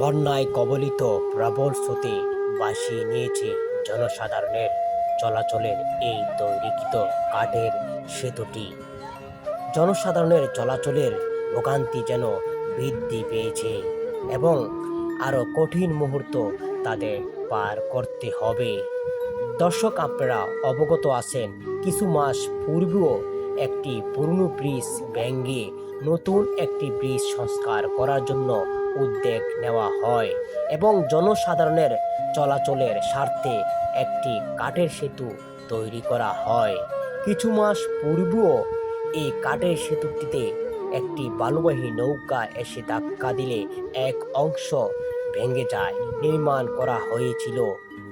বন্যায় কবলিত প্রবল স্রোতে বাসিয়ে নিয়েছে জনসাধারণের চলাচলের এই তৈরিকৃত কাঠের সেতুটি। জনসাধারণের চলাচলের ভোগান্তি যেন বৃদ্ধি পেয়েছে এবং আরও কঠিন মুহূর্ত তাদের পার করতে হবে। দর্শক, আপনারা অবগত আছেন, কিছু মাস পূর্বেও একটি পুরনো ব্রিজ ভেঙে নতুন একটি ব্রিজ সংস্কার করার জন্য উদ্যোগ নেওয়া হয় এবং জনসাধারণের চলাচলের স্বার্থে একটি কাঠের সেতু তৈরি করা হয়। কিছু মাস পূর্বেও এই কাঠের সেতুটিতে একটি বালুবাহী নৌকা এসে ধাক্কা দিলে এক অংশ ভেঙে যায়। নির্মাণ করা হয়েছিল।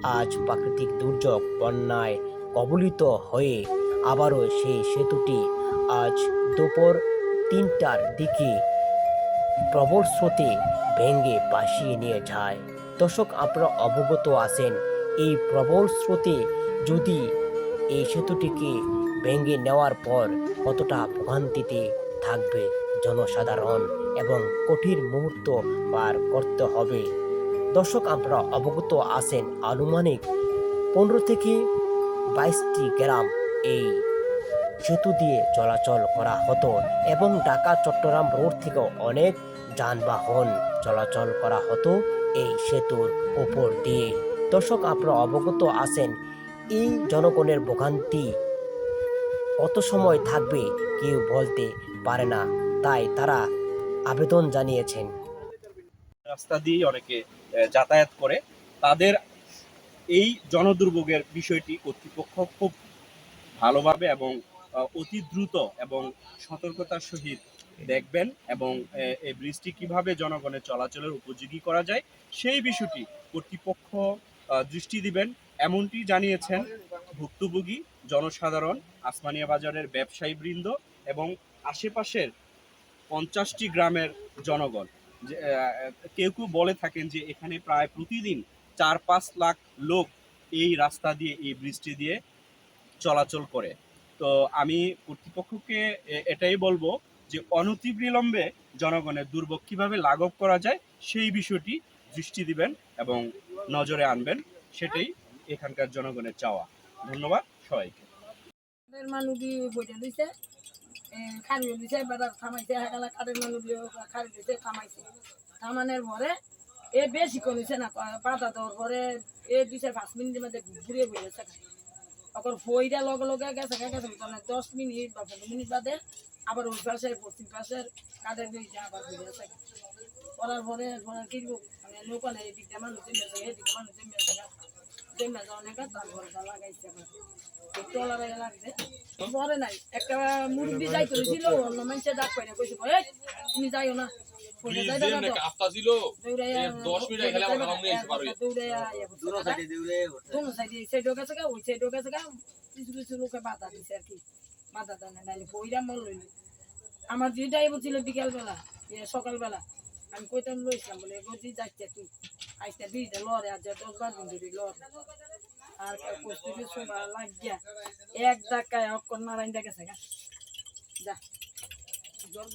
আজ প্রাকৃতিক দুর্যোগ বন্যায় কবলিত হয়ে আবারও সেই সেতুটি আজ দুপুর তিনটার দিকে প্রবল স্রোতে ভেঙে ভাসিয়ে নিয়ে যায়। দর্শক, আপনারা অবগত আছেন, এই প্রবল স্রোতে যদি এই সেতুটিকে ভেঙে নেওয়ার পর কতটা ভোগান্তিতে থাকবে জনসাধারণ এবং কঠিন মুহূর্ত পার করতে হবে? দর্শক, আপনারা অবগত আছেন, আনুমানিক পনেরো থেকে বাইশটি গ্রাম এই সেতু দিয়ে চলাচল করা হতো এবং ঢাকা চট্টগ্রাম রোড থেকেও অনেক যানবাহন চলাচল করা হতো এই সেতুর উপর দিয়ে। দর্শক, আপনারা অবগত আছেন, এই জনগণের ভোগান্তি কত সময় থাকবে কেউ বলতে পারে না, তাই তারা আবেদন জানিয়েছেন। রাস্তা দিয়ে অনেকে যাতায়াত করে। তাদের এই জনদুর্ভোগের বিষয়টি কর্তৃপক্ষ খুব ভালোভাবে এবং অতি দ্রুত এবং সতর্কতার সহিত দেখবেন এবং এই ব্রিজটি কীভাবে জনগণের চলাচলের উপযোগী করা যায়, সেই বিষয়টি কর্তৃপক্ষ দৃষ্টি দিবেন। এমনটি জানিয়েছেন ভুক্তভোগী জনসাধারণ, আসমানিয়া বাজারের ব্যবসায়ী বৃন্দ এবং আশেপাশের পঞ্চাশটি গ্রামের জনগণ। কেউ কেউ বলে থাকেন যে এখানে প্রায় প্রতিদিন চার পাঁচ লাখ লোক এই রাস্তা দিয়ে, এই ব্রিজটি দিয়ে চলাচল করে। তো আমি কর্তৃপক্ষকে এটাই বলব যে অনতিবিলম্বে জনগণের দুর্ভোগ কীভাবে লাঘব করা যায় সেই বিষয়টি দৃষ্টি দিবেন এবং নজরে আনবেন, সেটাই এখানকার জনগণের চাওয়া। ধন্যবাদ সবাইকে। মানুষই বইটা দিছে খারি দিছে বেড়া থামাইছে হেকালা কাঠের থামাইছে থামানোর পরে এ বেশি কমিছে না পাতা দেওয়ার পরে এ দিছে পাঁচ মিনিটের মধ্যে ঘুরিয়ে বলেছে তখন ফইটা লগে লগে গেছে গেছে দশ মিনিট বা পনেরো মিনিট বাদে আবার ওই পাশে পশ্চিম পাশের কাঠের বইটা আবার ঘুরিয়েছে করার পরে পরে কি মানে নৌকা নেই এদিকটা মানুষ জমেছে এদিকে মানুষ জমে যাওয়া নাকি তারপরে লাগাইছে আবার। নাই একটা মুরব্বী যাই করেছিল অন্য মানুষের ডাক পাই না কইছে "এই, তুমি যাইও না। ছিল আমার আমার যেটাই বলছিল বিকালবেলা সকালবেলা আমি কইতাম লইছিলাম বলে বলছি যাচ্ছে তুই। আইসটা দুইটা লরে আর যা দশ বার দিন ধরে লর। আর কষ্টে সোবা লাগিয়া এক ধাক্কায় অক্ষর নারায়ণ দেখেছে গা। যা জল